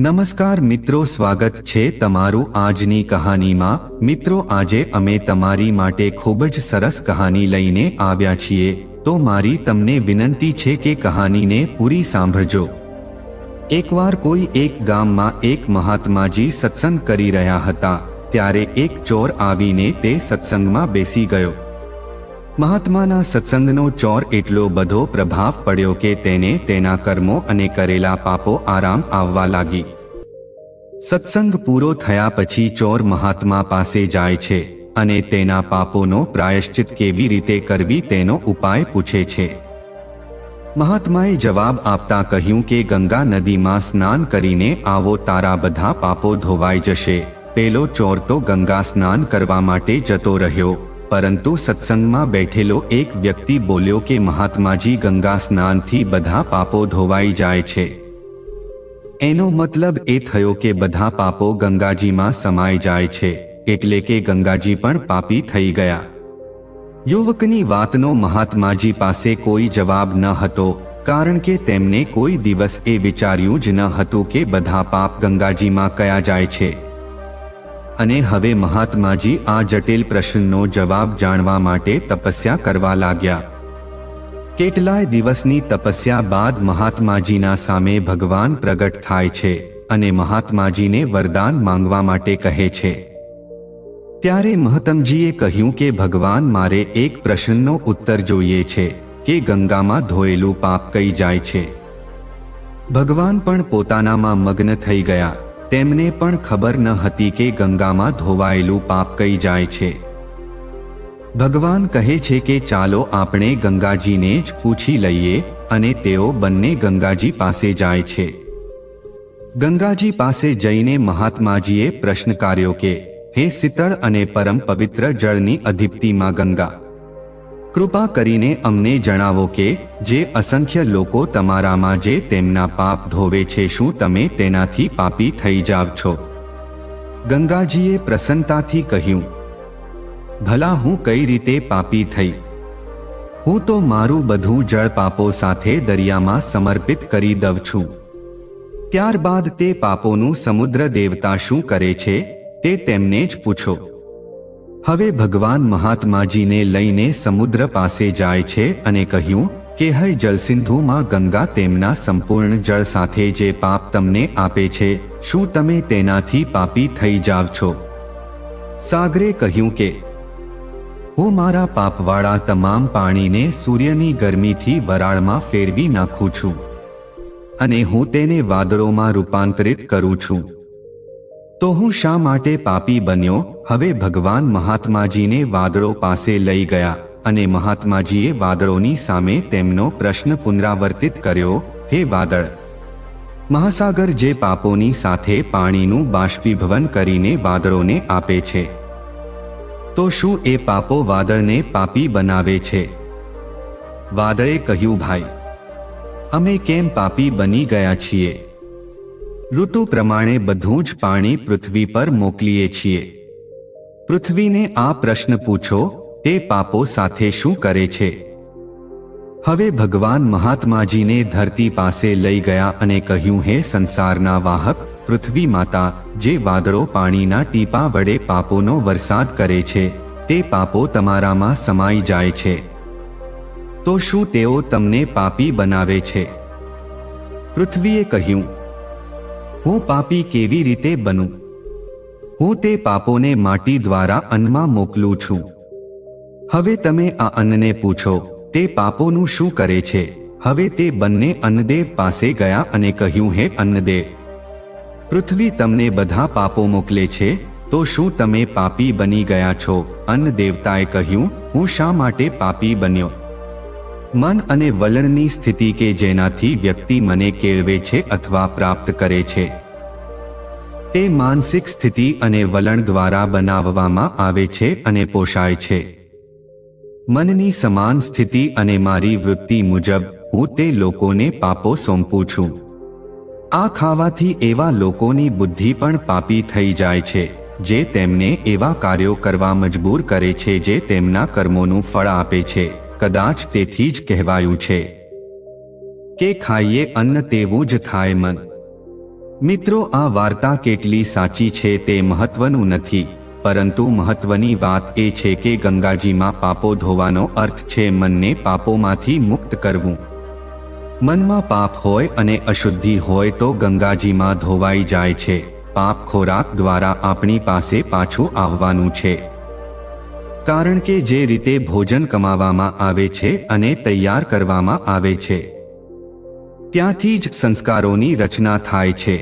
નમસ્કાર મિત્રો, સ્વાગત છે તમારું આજની કહાનીમાં. મિત્રો, આજે અમે તમારી માટે ખૂબ જ સરસ કહાની લઈને આવ્યા છીએ. તો મારી તમને વિનંતી છે કે કહાનીને પૂરી સાંભળજો. એકવાર કોઈ એક ગામમાં એક મહાત્માજી સત્સંગ કરી રહ્યા હતા, ત્યારે એક ચોર આવીને તે સત્સંગમાં બેસી ગયો. મહાત્માના સત્સંગનો ચોર એટલો બધો પ્રભાવ પડ્યો કે તેને તેના કર્મો અને કરેલા પાપો આરામ આવવા લાગી. સત્સંગ પૂરો થયા પછી ચોર મહાત્મા પાસે જાય છે અને તેના પાપોનો પ્રાયશ્ચિત કેવી રીતે કરવી તેનો ઉપાય પૂછે છે. મહાત્માએ જવાબ આપતા કહ્યું કે ગંગા નદીમાં સ્નાન કરીને આવો તારા બધા પાપો ધોવાઈ જશે. પેલો ચોર તો ગંગા સ્નાન કરવા માટે જતો રહ્યો. પરંતુ સત્સંગમાં બેઠેલો એક વ્યક્તિ બોલ્યો કે, મહાત્માજી, ગંગા સ્નાનથી બધા પાપો ધોવાઈ જાય છે. એનો મતલબ એ થયો કે બધા પાપો ગંગાજીમાં સમાઈ જાય છે, એટલે કે ગંગાજી પણ પાપી થઈ ગયા. યુવકની વાતનો મહાત્માજી પાસે કોઈ જવાબ ન હતો, કારણ કે તેમને કોઈ દિવસ એ વિચાર્યું જ ન હતું કે બધા પાપ ગંગાજીમાં કયા જાય છે. અને હવે મહાત્માજી આ જટિલ પ્રશ્નનો જવાબ જાણવા માટે તપસ્યા કરવા લાગ્યા. કેટલાય દિવસની તપસ્યા બાદ મહાત્માજીના સામે ભગવાન પ્રગટ થાય છે અને મહાત્માજીને વરદાન માંગવા માટે કહે છે. ત્યારે મહતમજીએ કહ્યું કે ભગવાન મારે એક પ્રશ્નનો ઉત્તર જોઈએ છે કે ગંગામાં ધોયેલું પાપ કઈ જાય છે? ભગવાન પણ પોતાનામાં મગ્ન થઈ ગયા. તેમને પણ ખબર ન હતી કે ગંગામાં ધોવાયેલું પાપ કઈ જાય છે. ભગવાન કહે છે કે ચાલો આપણે ગંગાજીને જ પૂછી લઈએ અને તેઓ બંને ગંગાજી પાસે જાય છે. ગંગાજી પાસે જઈને મહાત્માજીએ પ્રશ્ન કર્યો કે, હે શીતળ અને પરમ પવિત્ર જળની અધિપતિમાં ગંગા કૃપા કરીને અમને જણાવો કે જે અસંખ્ય લોકો તમારામાં જે તેમના પાપ ધોવે છે, શું તમે તેનાથી પાપી થઈ જાવ છો? ગંગાજીએ પ્રસન્નતાથી કહ્યું, ભલા હું કઈ રીતે પાપી થઈ? હું તો મારું બધું જળ પાપો સાથે દરિયામાં સમર્પિત કરી દઉં છું. ત્યારબાદ તે પાપોનું સમુદ્ર દેવતા શું કરે છે, તે તેમને જ પૂછો. હવે ભગવાન મહાત્માજીને લઈને સમુદ્ર પાસે જાય છે અને કહ્યું કે હય જલસિંધુમાં ગંગા તેમના સંપૂર્ણ જળ સાથે જે પાપ તમને આપે છે, શું તમે તેનાથી પાપી થઈ જાવ છો? સાગરે કહ્યું કે, હું મારા પાપવાળા, તમામ પાણીને સૂર્યની ગરમીથી વરાળમાં ફેરવી નાખું છું અને હું તેને વાદળોમાં રૂપાંતરિત કરું છું. તો હું શા માટે પાપી બન્યો? હવે ભગવાન મહાત્માજીને વાદળો પાસે લઈ ગયા અને મહાત્માજીએ વાદળોની સામે તેમનો પ્રશ્ન પુનરાવર્તિત કર્યો, હે વાદળ, મહાસાગર જે પાપોની સાથે પાણીનું બાષ્પીભવન કરીને વાદળોને આપે છે, તો શું એ પાપો વાદળને પાપી બનાવે છે? વાદળે કહ્યું, ભાઈ, અમે કેમ પાપી બની ગયા છીએ? ઋતુ પ્રમાણે બધું જ પાણી પૃથ્વી પર મોકલીએ છીએ. પૃથ્વીને આ પ્રશ્ન પૂછો, તે પાપો સાથે શું કરે છે? હવે ભગવાન મહાત્માજીને ધરતી પાસે લઈ ગયા અને કહ્યું, હે સંસારના વાહક, પૃથ્વી માતા, જે વાદળો પાણીના ટીપા વડે પાપોનો વરસાદ કરે છે, તે પાપો તમારામાં સમાઈ જાય છે. તો શું તેઓ તમને પાપી બનાવે છે? પૃથ્વીએ કહ્યું હું પાપી કેવી રીતે બનું? હું તે પાપોને માટી દ્વારા અન્નમાં મોકલું છું. હવે તમે આ અન્નને પૂછો, તે પાપોનું શું કરે છે? હવે તે બંને અન્નદેવ પાસે ગયા અને કહ્યું, હે અન્નદેવ, પૃથ્વી તમને બધા પાપો મોકલે છે, તો શું તમે પાપી બની ગયા છો? અન્ન દેવતાએ કહ્યું, હું શા માટે પાપી બન્યો? મન અને વલણની સ્થિતિ કે જેનાથી વ્યક્તિ મને કેળવે છે અથવા પ્રાપ્ત કરે છે. તે માનસિક સ્થિતિ અને વલણ દ્વારા બનાવવામાં આવે છે અને પોષાય છે. મનની સમાન સ્થિતિ અને મારી વૃત્તિ મુજબ, હું તે લોકોને પાપો સોંપું છું. આ ખાવાથી એવા લોકોની બુદ્ધિ પણ પાપી થઈ જાય છે, જે તેમને એવા કાર્યો કરવા મજબૂર કરે છે જે તેમના કર્મોનું ફળ આપે છે. કદાચ તેથી જ કહેવાયું છે કે ખાઈએ અન્ન તેવું જ થાય મન. મિત્રો, આ વાર્તા કેટલી સાચી છે તે મહત્વનું નથી, પરંતુ મહત્વની વાત એ છે કે ગંગાજીમાં પાપો ધોવાનો અર્થ છે મનને પાપોમાંથી મુક્ત કરવું. મનમાં પાપ હોય અને અશુદ્ધિ હોય તો ગંગાજીમાં ધોવાઈ જાય છે. પાપ ખોરાક દ્વારા આપણી પાસે પાછું આવવાનું છે. કારણ કે જે રીતે ભોજન કમાવામાં આવે છે અને તૈયાર કરવામાં આવે છે, ત્યાંથી જ સંસ્કારોની રચના થાય છે.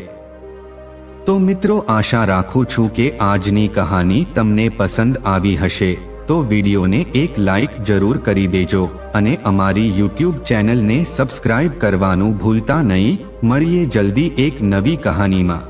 તો મિત્રો, આશા રાખું છું કે આજની કહાની તમને પસંદ આવી હશે. તો વિડીયોને એક લાઈક જરૂર કરી દેજો અને અમારી યુટ્યુબ ચેનલને સબસ્ક્રાઇબ કરવાનું ભૂલતા નહીં. મળીએ જલ્દી એક નવી કહાનીમાં.